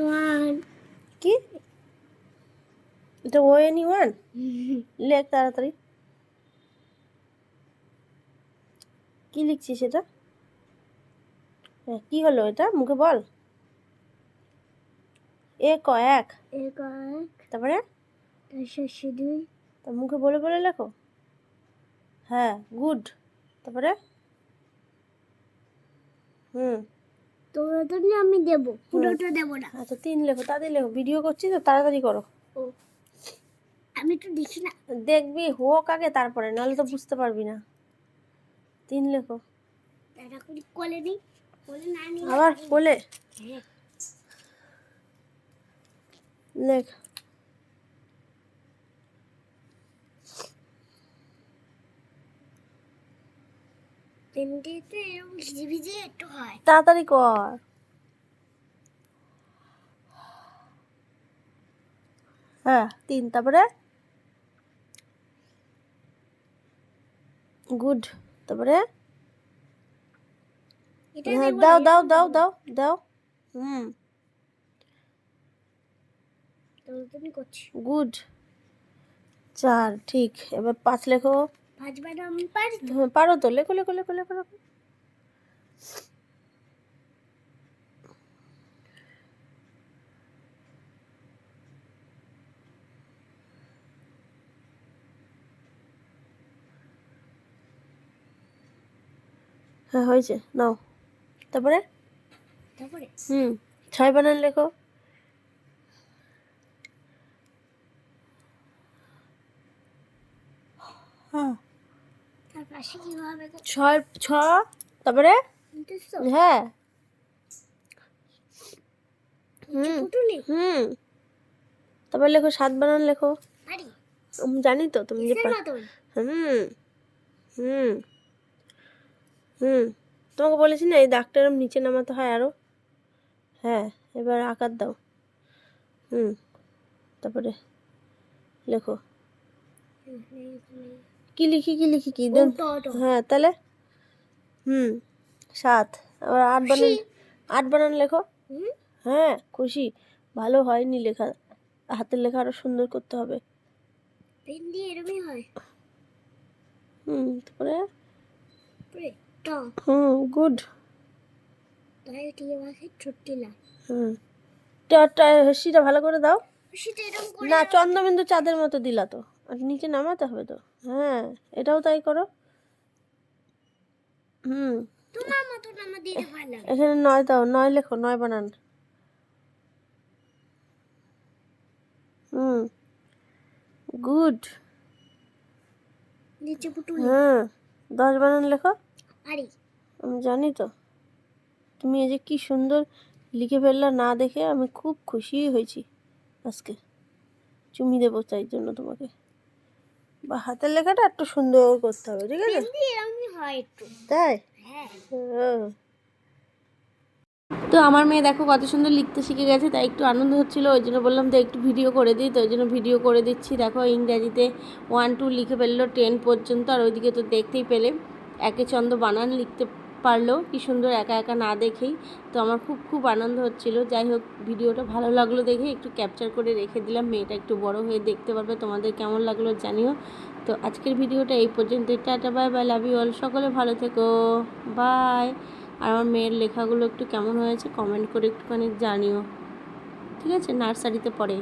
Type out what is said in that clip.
One কি? এটা ও any one লেখ তাড়াতাড়ি। কি লিখছিস এটা? হ্যাঁ, কি হলো এটা? মুখে বল। এ ক এক এক এক তারপরে? তার দুই। তা মুখে বলে বলে লেখো। হ্যাঁ গুড তারপরে? হুম। তোমরা তো নিয়ে আমি দেবো পুরোটা দেবো না। আচ্ছা তিন লেখো তাদের লেখো ভিডিও করছি তো তাড়াতাড়ি করো। আমি তো দেখি না। দেখবি হোক আগে তারপরে নাহলে তো বুঝতে পারবি না। তিন লেখো। কোলে নেই? কোলে না আবার বলে হ্যাঁ। লেখ। পেনটিতে এরকম ভিজে ভিজে একটু হয় তাড়াতাড়ি কর হ্যাঁ তিন তারপরে গুড তারপরে দাও দাও দাও দাও দাও হুম গুড চার ঠিক এবার পাঁচ লেখো পাঁচ আমি পারি হ্যাঁ পারো তো লেখো লেখো লেখো লেখো লেখো। হ্যাঁ হয়েছে নাও। তারপরে? তারপরে? হুম ছয় বানান লেখো। হ্যাঁ। ছয় ছ তারপরে? হ্যাঁ। হুম। হুম তারপর লেখো সাত বানান লেখো। জানি তো তুমি যে হুম হুম হুম। তোমাকে বলেছি না এই দাগটা এরম নিচে নামাতে হয় আরও? হ্যাঁ এবার আকার দাও। হুম তারপরে লেখো। কি লিখি কি লিখি কি। হ্যাঁ তাহলে? হুম সাত। আবার আট বানান আট বানান লেখো? হ্যাঁ খুশি। ভালো হয়নি লেখা। হাতের লেখা আরও সুন্দর করতে হবে। পেন দিয়ে এরমই হয়। হুম তারপরে? হুম গুড। হুম। হেসিটা ভালো করে দাও। না চন্দ্রবিন্দু চাঁদের মতো দিলা তো। আর নিচে নামাতে হবে তো। হ্যাঁ এটাও তাই করো। হুম। এখানে নয় দাও নয় লেখো নয় বানান। Hmm good. হ্যাঁ দশ বানান লেখো। আমি জানি তো। তুমি এই যে কি সুন্দর লিখে ফেললা না দেখে আমি খুব খুশি হয়েছি আজকে। চুমি দেবো তাই জন্য তোমাকে। বা হাতের লেখাটা একটু সুন্দর করতে হবে ঠিক আছে? হয় তাই? হ্যাঁ। ও। তো আমার মেয়ে দেখো কত সুন্দর লিখতে শিখে গেছে তাই একটু আনন্দ হচ্ছিল ওই জন্য বললাম তো একটু ভিডিও করে দিই তো ওই জন্য ভিডিও করে দিচ্ছি। দেখো ইংরাজিতে ওয়ান টু লিখে ফেলল টেন পর্যন্ত আর ওইদিকে তো দেখতেই পেলে। একে ছন্দ বানান লিখতে পারল, কি সুন্দর একা একা না দেখেই। তো আমার খুব খুব আনন্দ হচ্ছিল। যাই হোক, ভিডিওটা ভালো লাগল দেখে একটু ক্যাপচার করে রেখে দিলাম। মেয়েটা একটু বড় হয়ে দেখতে পারবে, তোমাদের কেমন লাগল জানিও। তো আজকের ভিডিওটা এই পর্যন্ত tata bye bye love you all সকলে ভালো থেকো। বাই আর আমার মেয়ের লেখাগুলো একটু কেমন হয়েছে কমেন্ট করে একটুখানি জানিও। ঠিক আছে? নার্সারিতে পড়ে।